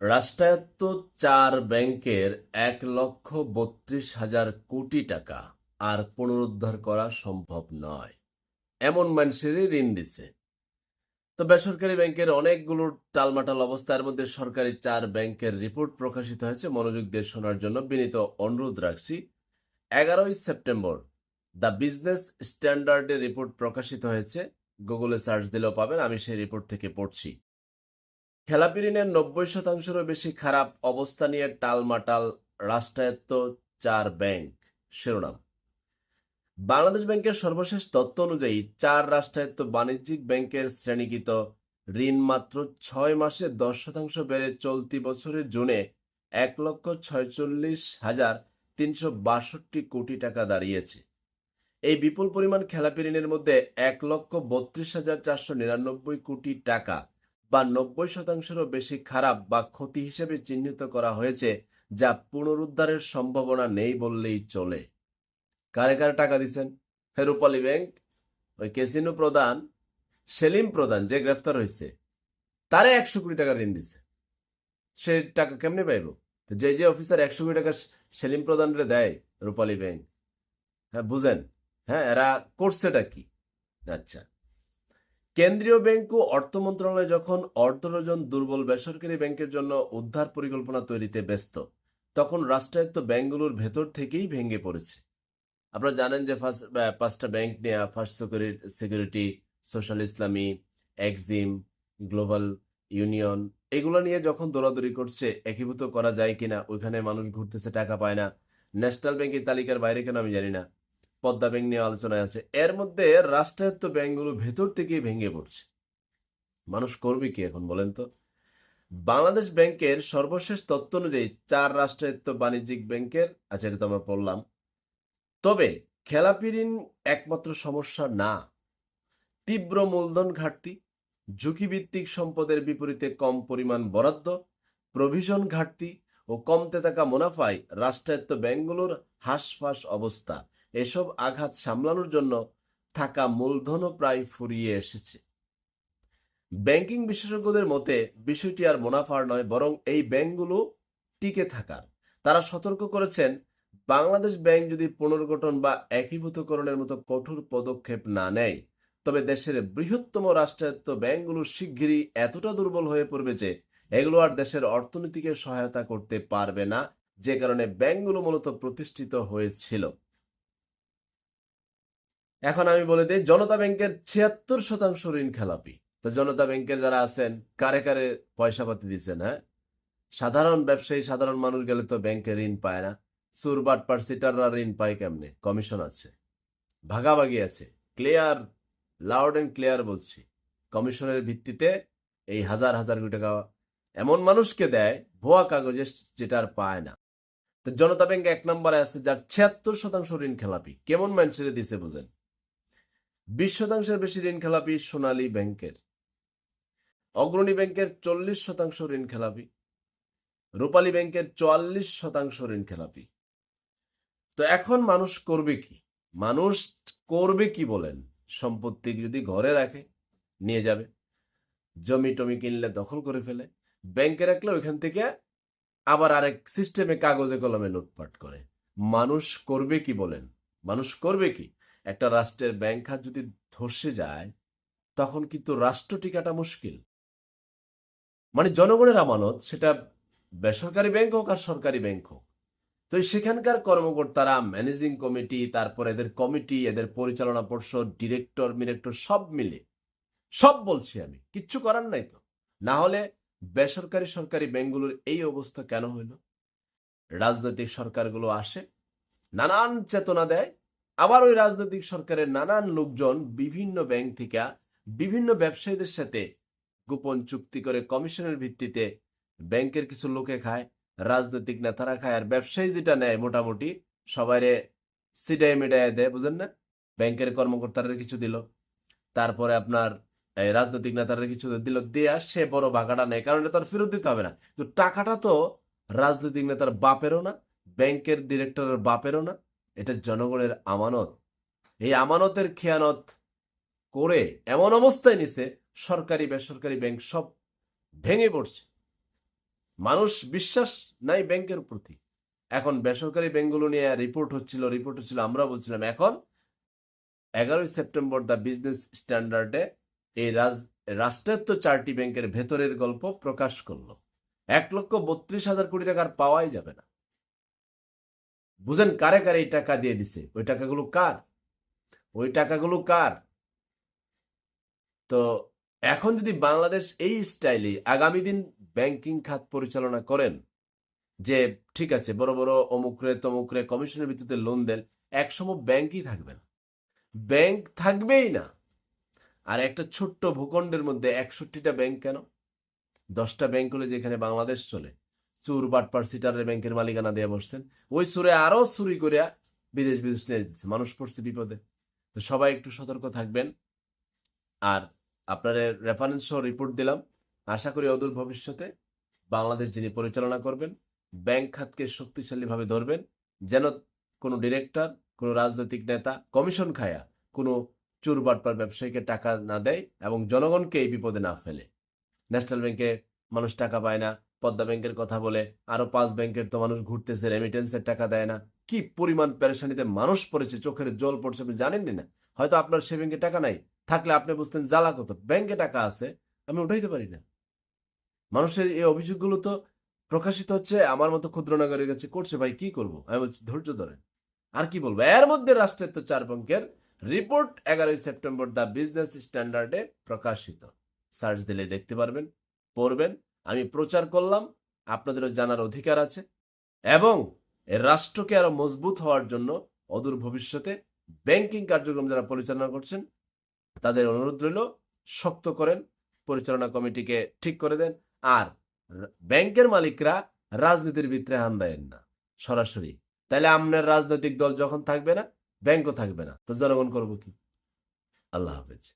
রাষ্ট্রায়ত্ত চার ব্যাংকের এক লক্ষ বত্রিশ হাজার কোটি টাকা আর পুনরুদ্ধার করা সম্ভব নয়। এমন মানুষেরই ঋণ দিছে। তো বেসরকারি ব্যাংকের অনেকগুলো টালমাটাল অবস্থার মধ্যে সরকারি চার ব্যাংকের রিপোর্ট প্রকাশিত হয়েছে। মনোযোগ দিয়ে শোনার জন্য বিনীত অনুরোধ রাখছি। এগারোই সেপ্টেম্বর, দ্য বিজনেস স্ট্যান্ডার্ডের রিপোর্ট প্রকাশিত হয়েছে। গুগলে সার্চ দিলেও পাবেন, আমি সেই রিপোর্ট থেকে পড়ছি। খেলাপি ঋণের নব্বই শতাংশেরও বেশি খারাপ অবস্থা নিয়ে টালমাটাল রাষ্ট্রায়ত্ত চার ব্যাংক শিরোনাম। বাংলাদেশ ব্যাংকের সর্বশেষ তথ্য অনুযায়ী চার রাষ্ট্রায়ত্ত বাণিজ্যিক ব্যাংকের শ্রেণীকৃত ঋণ মাত্র ছয় মাসে দশ শতাংশ বেড়ে চলতি বছরের জুনে এক লক্ষ ছয়চল্লিশ হাজার তিনশো বাষট্টি কোটি টাকা দাঁড়িয়েছে। এই বিপুল পরিমাণ খেলাপি ঋণের মধ্যে এক লক্ষ বত্রিশ হাজার চারশো নিরানব্বই কোটি টাকা বা নব্বই শতাংশেরও বেশি খারাপ বা ক্ষতি হিসেবে চিহ্নিত করা হয়েছে, যা পুনরুদ্ধারের সম্ভাবনা নেই বললেই চলে। কারে কারে টাকা দিছেন? রূপালী ব্যাংক, ওই কেসিনো প্রধান, সেলিম প্রধান যে গ্রেফতার হয়েছে, তারে একশো কোটি টাকা ঋণ দিছে। সে টাকা কেমনে পাইব? তো যে যে অফিসার একশো কোটি টাকা সেলিম প্রধানরে দেয় রূপালী ব্যাংক। হ্যাঁ বুঝেন। হ্যাঁ এরা করছেটা কি? আচ্ছা। কেন্দ্রীয় ব্যাংক ও অর্থ মন্ত্রণালয় যখন অর্ধরজন দুর্বল বেসরকারি ব্যাংকের জন্য উদ্ধার পরিকল্পনা তৈরিতে ব্যস্ত, তখন রাষ্ট্রায়ত্ত ব্যাংকগুলোর ভেতর থেকেই ভেঙে পড়েছে। আপনারা জানেন যে ফার্স্ট পাঁচটা ব্যাংক নেওয়া first security, social Islami, Exim, global union, এগুলো নিয়ে যখন দৌড়াদৌড়ি করছে, একীভূত করা যায় কিনা, ওইখানে মানুষ ঘুরতেছে, টাকা পায় না। ন্যাশনাল ব্যাংকের তালিকার বাইরে কেন আমি জানি না। পদ্মা ব্যাংক নিয়ে আলোচনায় আছে। এর মধ্যে রাষ্ট্রায়ত্ত ব্যাংকগুলো ভেতর থেকেই ভেঙে পড়ছে। মানুষ করবে কি এখন বলেন তো? বাংলাদেশ ব্যাংকের সর্বশেষ তথ্য অনুযায়ী চার রাষ্ট্রায়ত্ত বাণিজ্যিক ব্যাংকের আচ্ছা এটা তো আমরা পড়লাম, তবে খেলাপি ঋণ একমাত্র সমস্যা না। তীব্র মূলধন ঘাটতি, ঝুঁকিভিত্তিক সম্পদের বিপরীতে কম পরিমাণ বরাদ্দ, প্রভিশন ঘাটতি ও কমতে থাকা মুনাফায় রাষ্ট্রায়ত্ত ব্যাংকগুলোর হাঁসফাঁস অবস্থা। এসব আঘাত সামলানোর জন্য থাকা মূলধনও প্রায় ফুরিয়ে এসেছে। ব্যাংকিং বিশেষজ্ঞদের মতে, বিষয়টি আর মুনাফার নয়, বরং এই ব্যাংকগুলো টিকে থাকার। তারা সতর্ক করেছেন, বাংলাদেশ ব্যাংক যদি পুনর্গঠন বা একীভূতকরণের মতো কঠোর পদক্ষেপ না নেয়, তবে দেশের বৃহত্তম রাষ্ট্রায়ত্ত ব্যাংকগুলো শিগগিরই এতটা দুর্বল হয়ে পড়বে যে এগুলো আর দেশের অর্থনীতিকে সহায়তা করতে পারবে না, যে কারণে ব্যাংকগুলো মূলত প্রতিষ্ঠিত হয়েছিল। এখন আমি বলে দিই, জনতা ব্যাংকের ছিয়াত্তর শতাংশ ঋণ খেলাপি। তো জনতা ব্যাংকের যারা আছেন, কারে কারে পয়সা পাতি দিচ্ছেন হ্যাঁ? সাধারণ ব্যবসায়ী, সাধারণ মানুষ গেলে তো ব্যাংকে ঋণ পায় না। সুরবাট পার্সিটাররা ঋণ পায় কেমনে? কমিশন আছে। ভাগাভাগি আছে। ক্লিয়ার, লাউড অ্যান্ড ক্লিয়ার বলছি। কমিশনের ভিত্তিতে এই হাজার হাজার কোটি টাকা এমন মানুষকে দেয়, ভুয়া কাগজে যেটা আর পায় না। তো জনতা ব্যাংক এক নম্বরে আছে, যার ছিয়াত্তর শতাংশ ঋণ খেলাপি। কেমন মানুষের দিছে বুঝেন? বিশ শতাংশের বেশি ঋণ খেলাপি সোনালী ব্যাংকের। অগ্রণী ব্যাংকের চল্লিশ শতাংশ ঋণ খেলাপি রূপালী ব্যাংকের চুয়াল্লিশ শতাংশ ঋণ খেলাপি তো এখন মানুষ করবে কি? মানুষ করবে কি বলেন? সম্পত্তি যদি ঘরে রাখে, নিয়ে যাবে। জমি টমি কিনলে দখল করে ফেলে। ব্যাংকে রাখলে ওইখান থেকে আবার আরেক সিস্টেমে কাগজে কলমে লুটপাট করে। মানুষ করবে কি বলেন? মানুষ করবে কি? একটা রাষ্ট্রের ব্যাংক খাত যদি ধসে যায়, তখন কিন্তু রাষ্ট্র টিকাটা মুশকিল। মানে জনগণের আমানত সেটা বেসরকারি ব্যাংক হোক আর সরকারি ব্যাংক হোক। তো সেখানকার কর্মকর্তারা ম্যানেজিং কমিটি তারপর এদের কমিটি এদের পরিচালনা পর্ষদ ডিরেক্টর মিরেক্টর, সব মিলে, সব বলছি আমি, কিচ্ছু করার নাই তো। না হলে বেসরকারি সরকারি ব্যাংকগুলোর এই অবস্থা কেন হইল? রাজনৈতিক সরকারগুলো আসে, নানান চেতনা দেয় আবার ওই রাজনৈতিক সরকারের নানান লোকজন বিভিন্ন ব্যাংক থেকে বিভিন্ন ব্যবসায়ীদের সাথে গোপন চুক্তি করে কমিশনের ভিত্তিতে ব্যাংকের কিছু লোকে খায়, রাজনৈতিক নেতারা খায় আর ব্যবসায়ী যেটা নেয় মোটামুটি সবাইরে সিডাই মিডাই দেয়, বুঝেন না? ব্যাংকের কর্মকর্তারা কিছু দিল, তারপরে আপনার এই রাজনৈতিক নেতারা কিছু দিল, দিয়ে সে বড় ভাগাটা নেয়, কারণ এটা তার ফেরত দিতে হবে না। তো টাকাটা তো রাজনৈতিক নেতার বাপেরও না, ব্যাংকের ডিরেক্টরের বাপেরও না এটা জনগণের আমানত। এই আমানতের খেয়ানত করে এমন অবস্থায় নিছে, সরকারি, বেসরকারি ব্যাংক সব ভেঙে পড়ছে। মানুষ বিশ্বাস নাই ব্যাংকের প্রতি। এখন বেসরকারি ব্যাংকগুলো নিয়ে রিপোর্ট হচ্ছিল রিপোর্ট হচ্ছিল, আমরা বলছিলাম, এখন এগারোই সেপ্টেম্বর দ্য বিজনেস স্ট্যান্ডার্ডে এই রাজ, রাষ্ট্রায়ত্ত চারটি ব্যাংকের ভেতরের গল্প প্রকাশ করল। এক লক্ষ বত্রিশ হাজার কোটি টাকার পাওয়াই যাবে না। বুঝেন কারে কারে এই টাকা দিয়ে দিছে? ওই টাকাগুলো কার? ওই টাকাগুলো কার? তো এখন যদি বাংলাদেশ এই স্টাইলে আগামী দিন ব্যাংকিং খাত পরিচালনা করেন, যে ঠিক আছে, বড় বড় অমুকরে তমুকরে কমিশনের ভিত্তিতে লোন দেন, একসময় ব্যাংকই থাকবে না। ব্যাংক থাকবেই না। আর একটা ছোট্ট ভূখণ্ডের মধ্যে একষট্টিটা ব্যাংক কেন? দশটা ব্যাংক হলে যেখানে বাংলাদেশ চলে। চুর বাটপার সিটারের ব্যাংকের মালিকানা দিয়ে বসছেন। ওই সুরে আরও চুরি করে বিদেশ বিদেশ নিয়ে দিচ্ছে মানুষ পড়ছে বিপদে। তো সবাই একটু সতর্ক থাকবেন। আর আপনাদের রেফারেন্স রিপোর্ট দিলাম। আশা করি অদূর ভবিষ্যতে বাংলাদেশ যিনি পরিচালনা করবেন, ব্যাংক খাতকে শক্তিশালীভাবে ধরবেন, যেন কোনো ডিরেক্টর কোনো রাজনৈতিক নেতা কমিশন খায়া কোনো চুর বাটপার ব্যবসায়ীকে টাকা না দেয় এবং জনগণকে এই বিপদে না ফেলে। ন্যাশনাল ব্যাংকে মানুষ টাকা পায় না। পদ্মা ব্যাংকের কথা বলে, আরও পাঁচ ব্যাংকের তো মানুষ ঘুরতেছে রেমিটেন্সের টাকা দেয় না। কি পরিমাণ পেরেশানিতে মানুষ পড়েছে, চোখের জল পড়ছে আপনি জানেননি না? হয়তো আপনার সে ব্যাংকে টাকা নাই, থাকলে আপনি বুঝতেন জ্বালা কত, ব্যাংকে টাকা আছে, আমি উঠাইতে পারি না। মানুষের এই অভিযোগগুলো তো প্রকাশিত হচ্ছে, আমার মতো ক্ষুদ্র নাগরিকের কাছে করছে, ভাই কি করব? আমি বলছি, ধৈর্য ধরেন। আর কি বলব? এর মধ্যে রাষ্ট্রায়ত্ত চার ব্যাংকের রিপোর্ট এগারোই সেপ্টেম্বর দ্য বিজনেস স্ট্যান্ডার্ডে প্রকাশিত। সার্চ দিলে দেখতে পারবেন, পড়বেন আমি প্রচার করলাম, আপনাদেরও জানার অধিকার আছে এবং রাষ্ট্রকে আরও মজবুত হওয়ার জন্য অদূর ভবিষ্যতে ব্যাংকিং কার্যক্রম যারা পরিচালনা করছেন, তাদের অনুরোধ রইল, শক্ত করেন, পরিচালনা কমিটিকে ঠিক করে দেন। আর ব্যাংকের মালিকরা রাজনীতির ভিতরে হান দেন না, সরাসরি। তাহলে আপনার রাজনৈতিক দল যখন থাকবে না, ব্যাংকও থাকবে না। তো জনগণ করব কি? আল্লাহ হাফেজ।